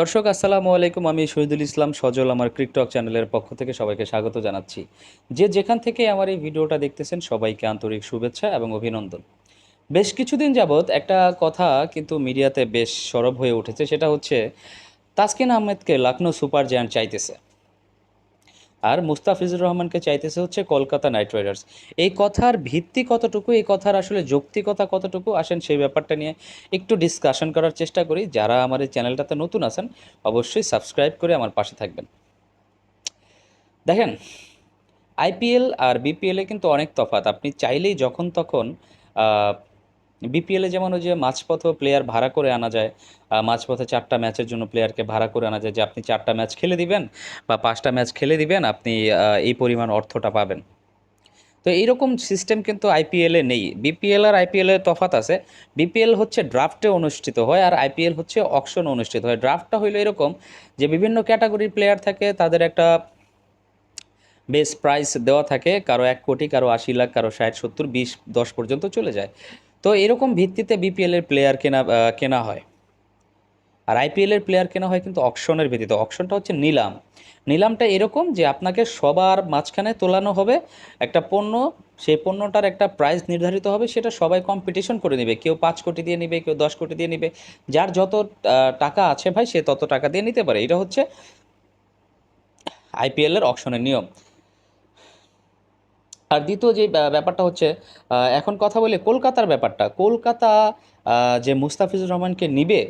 দর্শক, আসসালামু আলাইকুম। আমি শহীদুল ইসলাম সজল, আমার ক্রিকটক চ্যানেলের পক্ষ থেকে সবাইকে স্বাগত জানাচ্ছি। যে যেখান থেকে আমার এই ভিডিওটা দেখতেছেন, সবাইকে আন্তরিক শুভেচ্ছা এবং অভিনন্দন। বেশ কিছুদিন যাবৎ একটা কথা কিন্তু মিডিয়াতে বেশ সরব হয়ে উঠেছে, সেটা হচ্ছে, তাসকিন আহমেদকে লখনৌ সুপার জায়ান্ট চাইতেছে। আর মুস্তাফিজুর রহমানকে চাইতেছে হচ্ছে কলকাতা নাইট রাইডার্স। এই কথার ভিত্তি কতটুকু, এই কথার আসলে যৌক্তিকতা কতটুকু আসেন সেই ব্যাপারটা নিয়ে একটু ডিসকাশন করার চেষ্টা করি। যারা আমার এই চ্যানেলটাতে নতুন আছেন, অবশ্যই সাবস্ক্রাইব করে আমার পাশে থাকবেন। দেখেন আইপিএল আর বিপিএলে কিন্তু অনেক তফাৎ। আপনি চাইলেই যখন তখন বিপিএলে যেমন ওই যে মাঝপথ প্লেয়ার ভাড়া করে আনা যায় মাঝপথে চারটা ম্যাচের জন্য প্লেয়ারকে ভাড়া করে আনা যায় যে আপনি চারটা ম্যাচ খেলে দিবেন বা পাঁচটা ম্যাচ খেলে দিবেন, আপনি এই পরিমাণ অর্থটা পাবেন। তো এইরকম সিস্টেম কিন্তু আইপিএলে নেই। বিপিএল আর আইপিএলের তফাত আছে। বিপিএল হচ্ছে ড্রাফটে অনুষ্ঠিত হয় আর আইপিএল হচ্ছে অকশন অনুষ্ঠিত হয়। ড্রাফটটা হইল এরকম যে বিভিন্ন ক্যাটাগরির প্লেয়ার থাকে, তাদের একটা বেস প্রাইস দেওয়া থাকে, কারও এক কোটি, কারও আশি লাখ, কারও ষাট, সত্তর, বিশ, দশ পর্যন্ত চলে যায়। তো এরকম ভিত্তিতে বিপিএলের প্লেয়ার কেনা কেনা হয়। আর আইপিএলের প্লেয়ার কেনা হয় কিন্তু অকশনের ভিত্তিতে। অকশনটা হচ্ছে নিলাম। নিলামটা এরকম যে আপনাকে সবার মাঝখানে তোলানো হবে, একটা পণ্য, সেই পণ্যটার একটা প্রাইস নির্ধারিত হবে, সেটা সবাই কম্পিটিশন করে নেবে। কেউ পাঁচ কোটি দিয়ে নেবে, কেউ দশ কোটি দিয়ে নেবে। যার যত টাকা আছে ভাই, সে তত টাকা দিয়ে নিতে পারে। এটা হচ্ছে আইপিএলের অকশনের নিয়ম। আর দ্বিতীয় যে ব্যা- ব্যাপারটা হচ্ছে এখন কথা বলে কলকাতার ব্যাপারটা। কলকাতা যে মুস্তাফিজুর রহমানকে নিবে,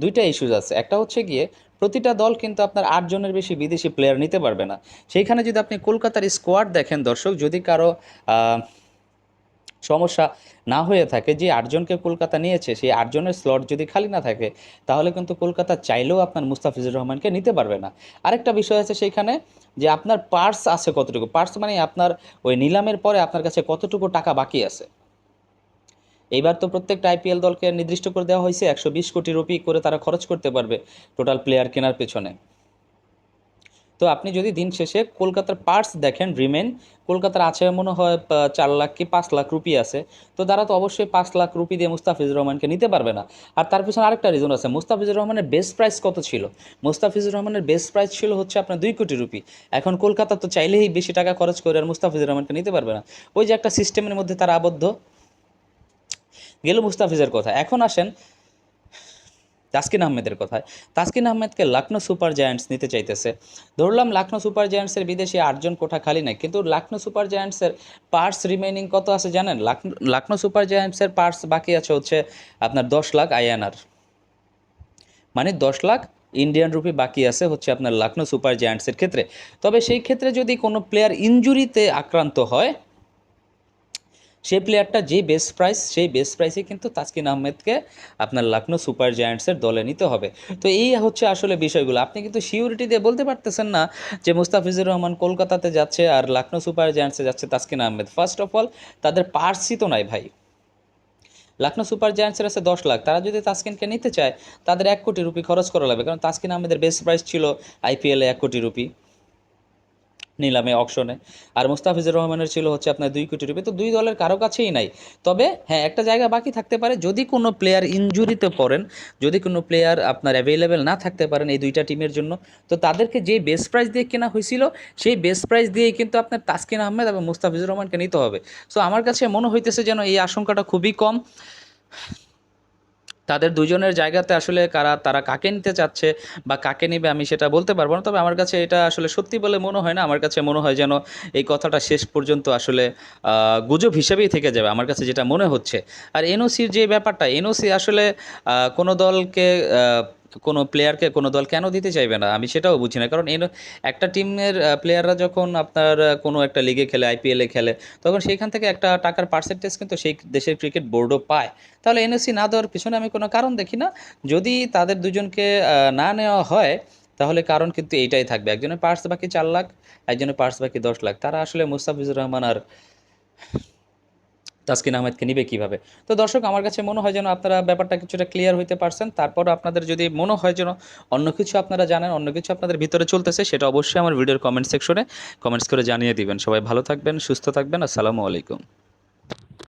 দুইটা ইস্যুজ আছে। একটা হচ্ছে গিয়ে, প্রতিটা দল কিন্তু আপনার আটজনের বেশি বিদেশি প্লেয়ার নিতে পারবে না। সেইখানে যদি আপনি কলকাতার স্কোয়াড দেখেন দর্শক, যদি কারও সমস্যা না হয়ে থাকে, যে আটজনকে কলকাতা নিয়েছে, সেই আটজনের স্লট যদি খালি না থাকে, তাহলে কিন্তু কলকাতা চাইলেও আপনার মুস্তাফিজুর রহমানকে নিতে পারবে না। আরেকটা বিষয় আছে সেইখানে, যে আপনার পার্স আছে কতটুকু? পার্স মানে আপনার ওই নিলামের পরে আপনার কাছে কতটুকু টাকা বাকি আছে? এইবার তো প্রত্যেকটা আইপিএল দলকে নির্দিষ্ট করে দেওয়া হয়েছে, একশো বিশ কোটি রুপি করে তারা খরচ করতে পারবে টোটাল প্লেয়ার কেনার পেছনে। তো আপনি যদি দিন শেষে কলকাতার পার্টস দেখেন রিমেন কলকাতার আছে মনে হয় চার লাখ কি পাঁচ লাখ রুপি আছে। তো তারা তো অবশ্যই পাঁচ লাখ রুপি দিয়ে মুস্তাফিজুর রহমানকে নিতে পারবে না। আর তার পিছনে আরেকটা রিজন আছে। মুস্তাফিজুর রহমানের বেস্ট প্রাইস কত ছিল? মুস্তাফিজুর রহমানের বেস্ট প্রাইস ছিল হচ্ছে আপনার দুই কোটি রুপি। এখন কলকাতা তো চাইলেই বেশি টাকা খরচ করে আর মুস্তাফিজুর রহমানকে নিতে পারবে না। ওই যে একটা সিস্টেমের মধ্যে তারা আবদ্ধ। গেল মুস্তাফিজের কথা। এখন আসেন তাসকিন আহমেদের কথায়। তাসকিন আহমেদকে লখনৌ সুপার জায়ান্টস নিতে চাইতেছে। ধরলাম লখনৌ সুপার জায়ান্টসের বিদেশি আটজন কোঠা খালি নাই, কিন্তু লখনৌ সুপার জায়ান্টসের পার্টস রিমেইনিং কত আছে জানেন? লখনৌ সুপার জায়ান্টসের পার্টস বাকি আছে হচ্ছে আপনার দশ লাখ আইএনআর। মানে দশ লাখ ইন্ডিয়ান রুপি বাকি আছে হচ্ছে আপনার লখনৌ সুপার জায়ান্টসের ক্ষেত্রে। তবে সেই ক্ষেত্রে যদি কোনো প্লেয়ার ইনজুরিতে আক্রান্ত হয় সেই প্লেয়ারটা যে বেস্ট প্রাইস সেই বেস্ট প্রাইসে কিন্তু তাসকিন আহমেদকে আপনার লখনৌ সুপার জায়ান্টসের দলে নিতে হবে। তো এই হচ্ছে আসলে বিষয়গুলো। আপনি কিন্তু সিউরিটি দিয়ে বলতে পারতেছেন না যে মুস্তাফিজুর রহমান কলকাতাতে যাচ্ছে আর লখনৌ সুপার জায়ান্টসে যাচ্ছে Taskin Ahmed. First of all তাদের পার্সই তো নাই ভাই। লখনৌ সুপার জায়ান্টসের আছে দশ লাখ। তারা যদি তাসকিনকে নিতে চায়, তাদের এক কোটি রুপি খরচ করা লাগবে। কারণ তাসকিন আহমেদের বেস্ট প্রাইস ছিল আইপিএলে এক কোটি রুপি। নিলামে অকশনে আর মুস্তাফিজুর রহমানের ছিল হচ্ছে আপনার দুই কোটি রুপি। তো দুই দলের কারও কাছেই নাই। তবে হ্যাঁ একটা জায়গা বাকি থাকতে পারে। যদি কোনো প্লেয়ার ইনজুরিতে পড়েন, যদি কোনো প্লেয়ার আপনার অ্যাভেলেবেল না থাকতে পারেন এই দুইটা টিমের জন্য, তো তাদেরকে যে বেস্ট প্রাইস দিয়ে কেনা হয়েছিল, সেই বেস্ট প্রাইস দিয়েই কিন্তু আপনার তাসকিন আহমেদ এবং মুস্তাফিজুর রহমানকে নিতে হবে। সো আমার কাছে মনে হইতেছে যেন এই আশঙ্কাটা খুবই কম। তাদের দুজনের জায়গাতে আসলে কারা, তারা কাকে নিতে চাচ্ছে বা কাকে নেবে আমি সেটা বলতে পারব না। তবে আমার কাছে এটা আসলে সত্যি বলে মনে হয় না। আমার কাছে মনে হয় যেন এই কথাটা শেষ পর্যন্ত আসলে গুজব হিসেবেই থেকে যাবে আমার কাছে যেটা মনে হচ্ছে। আর এনওসির যে ব্যাপারটা, এনওসি আসলে কোনো দলকে কোনো প্লেয়ারকে কোনো দল কেন দিতে চাইবে না? আমি সেটাও বুঝি না। কারণ এন একটা টিমের প্লেয়াররা যখন আপনার কোনো একটা লিগে খেলে আইপিএলে খেলে, তখন সেইখান থেকে একটা টাকার পার্সেন্টেজ কিন্তু সেই দেশের ক্রিকেট বোর্ডও পায়। তাহলে এনওসি না দেওয়ার পিছনে আমি কোনো কারণ দেখি না। যদি তাদের দুজনকে না নেওয়া হয়, তাহলে কারণ কিন্তু এইটাই থাকবে। একজনের পার্স বাকি চার লাখ, একজনের পার্স বাকি দশ লাখ। তারা আসলে মুস্তাফিজুর রহমান আর তাসকিন আহমেদকে নিবে কীভাবে? তো দর্শক, আমার কাছে মনে হয় যেন আপনারা ব্যাপারটা কিছুটা ক্লিয়ার হইতে পারছেন। তারপর আপনাদের যদি মনে হয় যেন অন্য কিছু আপনারা জানেন, অন্য কিছু আপনাদের ভিতরে চলতেছে, সেটা অবশ্যই আমার ভিডিওর কমেন্ট সেকশনে কমেন্টস করে জানিয়ে দিবেন। সবাই ভালো থাকবেন, সুস্থ থাকবেন। আসসালামু আলাইকুম।